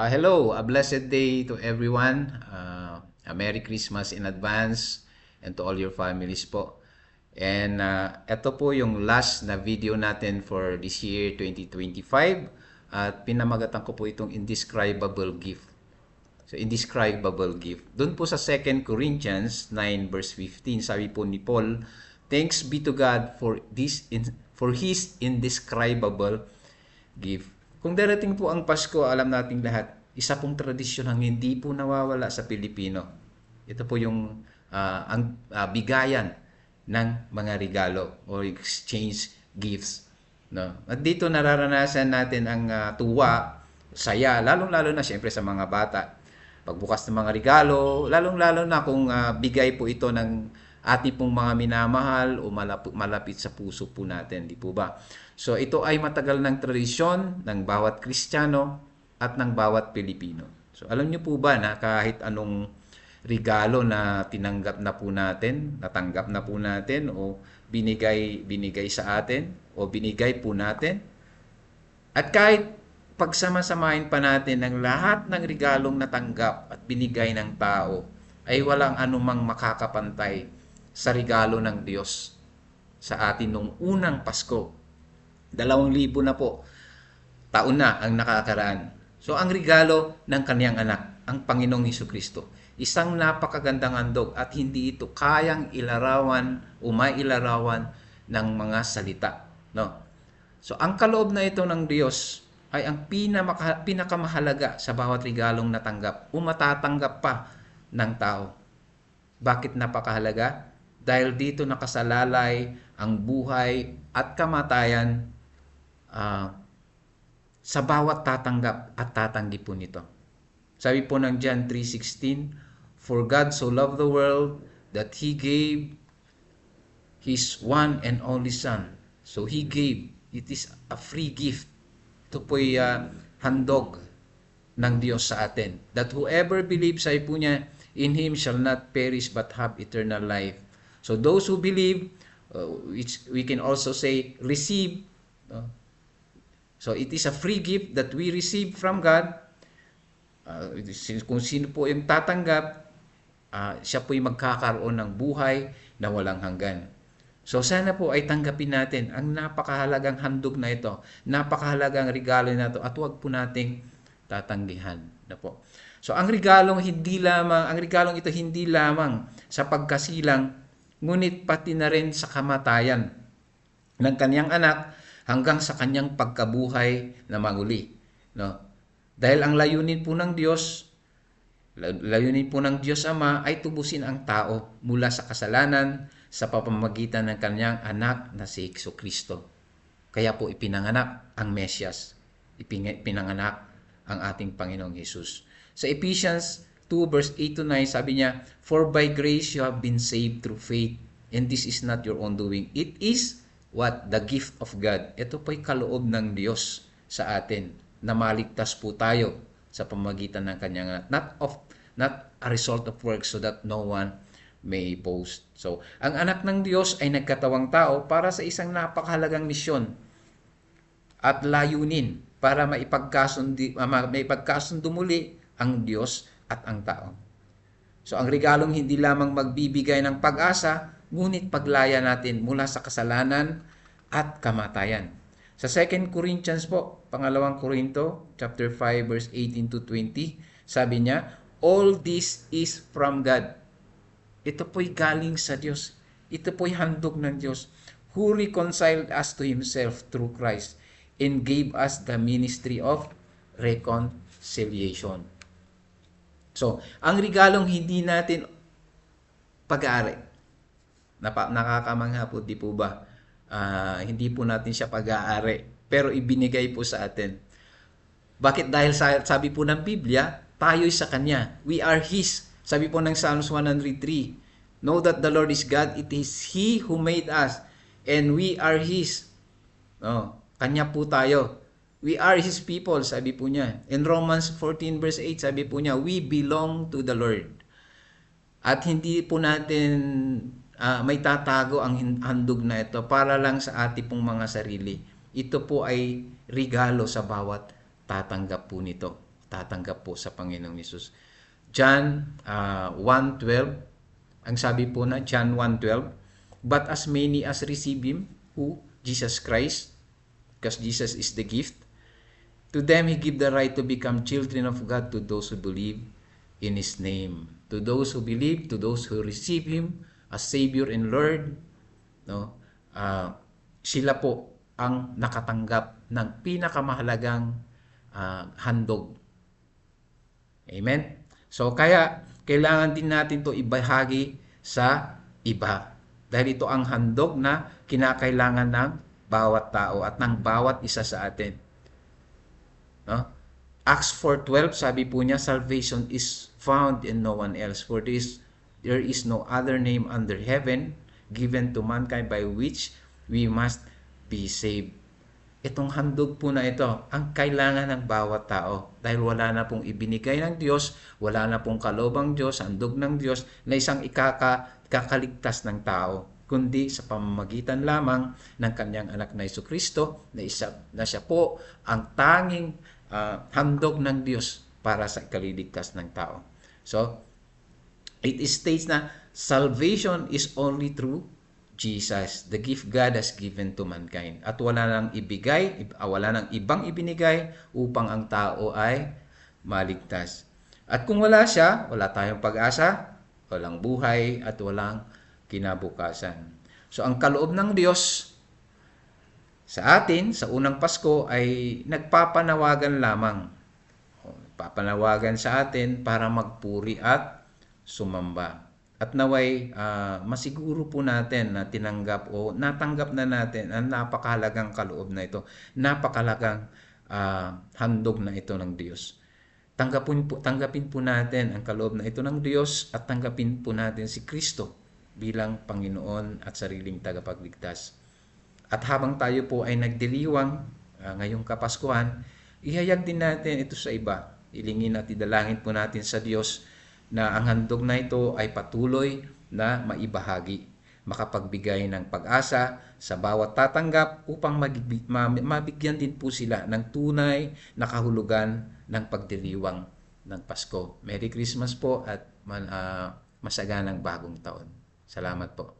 Uh, hello, a blessed day to everyone. Uh, a Merry Christmas in advance and to all your families po. And uh, ito po yung last na video natin for this year 2025 at pinamagatan ko po itong indescribable gift. So indescribable gift. Doon po sa 2 Corinthians 9 verse 15 sabi po ni Paul, thanks be to God for this in, for his indescribable gift. Kung darating po ang Pasko, alam nating lahat, isa pong tradisyon ang hindi po nawawala sa Pilipino. Ito po yung uh, ang uh, bigayan ng mga regalo o exchange gifts. No? At dito nararanasan natin ang uh, tuwa, saya, lalong-lalo na siyempre sa mga bata. Pagbukas ng mga regalo, lalong-lalo na kung uh, bigay po ito ng ating pong mga minamahal o malapit sa puso po natin, di po ba? So ito ay matagal ng tradisyon ng bawat Kristiyano at ng bawat Pilipino. So alam niyo po ba na kahit anong regalo na tinanggap na po natin, natanggap na po natin o binigay binigay sa atin o binigay po natin. At kahit pagsama-samahin pa natin ng lahat ng regalong natanggap at binigay ng tao ay walang anumang makakapantay sa regalo ng Diyos sa atin nung unang Pasko. Dalawang libo na po taon na ang nakakaraan. So ang regalo ng kaniyang anak, ang Panginoong Heso Kristo isang napakagandang handog at hindi ito kayang ilarawan o mailarawan ng mga salita. No? So, ang kaloob na ito ng Diyos ay ang pinamaka, pinakamahalaga sa bawat regalong natanggap o matatanggap pa ng tao. Bakit napakahalaga? Dahil dito nakasalalay ang buhay at kamatayan uh, sa bawat tatanggap at tatanggi po nito. Sabi po ng John 3.16, For God so loved the world that He gave His one and only Son. So He gave. It is a free gift. Ito po'y uh, handog ng Diyos sa atin. That whoever believes, ay po niya, in Him shall not perish but have eternal life. So those who believe, uh, which we can also say, receive. Uh, so it is a free gift that we receive from God. Uh, kung sino po yung tatanggap, uh, siya po'y magkakaroon ng buhay na walang hanggan. So sana po ay tanggapin natin ang napakahalagang handog na ito, napakahalagang regalo na ito at huwag po nating tatanggihan na po. So ang regalong hindi lamang, ang regalong ito hindi lamang sa pagkasilang, ngunit pati na rin sa kamatayan ng kanyang anak hanggang sa kanyang pagkabuhay na maguli. No? Dahil ang layunin po ng Diyos Layunin po ng Diyos Ama ay tubusin ang tao mula sa kasalanan sa pamamagitan ng kanyang anak na si Ikso Kristo. Kaya po ipinanganak ang Mesyas, ipinanganak ang ating Panginoong Hesus. Sa Ephesians 2 verse 8 to 9 sabi niya, For by grace you have been saved through faith, and this is not your own doing. It is what? The gift of God. Ito po'y kaloob ng Diyos sa atin na maligtas po tayo sa pamagitan ng kanyang anak. Not of not a result of works so that no one may boast. So, ang anak ng Diyos ay nagkatawang tao para sa isang napakahalagang misyon at layunin para maipagkasundi, uh, maipagkasundo muli ang Diyos at ang tao. So, ang regalong hindi lamang magbibigay ng pag-asa, ngunit paglaya natin mula sa kasalanan at kamatayan. Sa 2 Corinthians po, pangalawang Korinto, chapter 5, verse 18 to 20, sabi niya, All this is from God. Ito po'y galing sa Diyos. Ito po'y handog ng Diyos who reconciled us to Himself through Christ and gave us the ministry of reconciliation. So, ang regalong hindi natin pag-aari. Napa, nakakamangha po, di po ba? uh, hindi po natin siya pag-aari, pero ibinigay po sa atin. Bakit? Dahil sa, sabi po ng Biblia, tayo'y sa Kanya. We are His. Sabi po ng Psalms 103, Know that the Lord is God, it is He who made us, and we are His. No, Kanya po tayo. We are His people, sabi po niya. In Romans 14 verse 8, sabi po niya, we belong to the Lord. At hindi po natin uh, may tatago ang handog na ito para lang sa ating pong mga sarili. Ito po ay regalo sa bawat tatanggap po nito. tatanggap po sa Panginoong Yesus. John uh, 1.12, ang sabi po na John 1.12, But as many as receive Him, who? Jesus Christ, because Jesus is the gift, to them He give the right to become children of God to those who believe in His name. To those who believe, to those who receive Him as Savior and Lord, no? ah, sila po ang nakatanggap ng pinakamahalagang ah, handog. Amen? So, kaya, kailangan din natin to ibahagi sa iba. Dahil ito ang handog na kinakailangan ng bawat tao at ng bawat isa sa atin. No? Acts 4.12, sabi po niya, Salvation is found in no one else. For this, there is no other name under heaven given to mankind by which we must be saved. Itong handog po na ito, ang kailangan ng bawat tao. Dahil wala na pong ibinigay ng Diyos, wala na pong kalobang Diyos, handog ng Diyos, na isang ikaka, kakaligtas ng tao kundi sa pamamagitan lamang ng kanyang anak na Iso Kristo na, isa, na siya po ang tanging ah, handog ng Diyos para sa ikaliligtas ng tao. So, it states na salvation is only through Jesus, the gift God has given to mankind. At wala nang ibigay, ah, wala nang ibang ibinigay upang ang tao ay maligtas. At kung wala siya, wala tayong pag-asa, walang buhay, at walang kinabukasan. So ang kaloob ng Diyos sa atin sa unang Pasko ay nagpapanawagan lamang. O, Nagpapanawagan sa atin para magpuri at sumamba. At naway ah, masiguro po natin na tinanggap o natanggap na natin ang napakahalagang kaloob na ito. Napakalagang ah, handog na ito ng Diyos. Tanggapin po, tanggapin po natin ang kaloob na ito ng Diyos at tanggapin po natin si Kristo bilang Panginoon at sariling tagapagligtas. At habang tayo po ay nagdiriwang ah, ngayong Kapaskuhan, ihayag din natin ito sa iba. Ilingin at idalangin po natin sa Diyos na ang handog na ito ay patuloy na maibahagi, makapagbigay ng pag-asa sa bawat tatanggap upang mabigyan din po sila ng tunay na kahulugan ng pagdiriwang ng Pasko. Merry Christmas po at man, ah, masaganang bagong taon. Salamat po.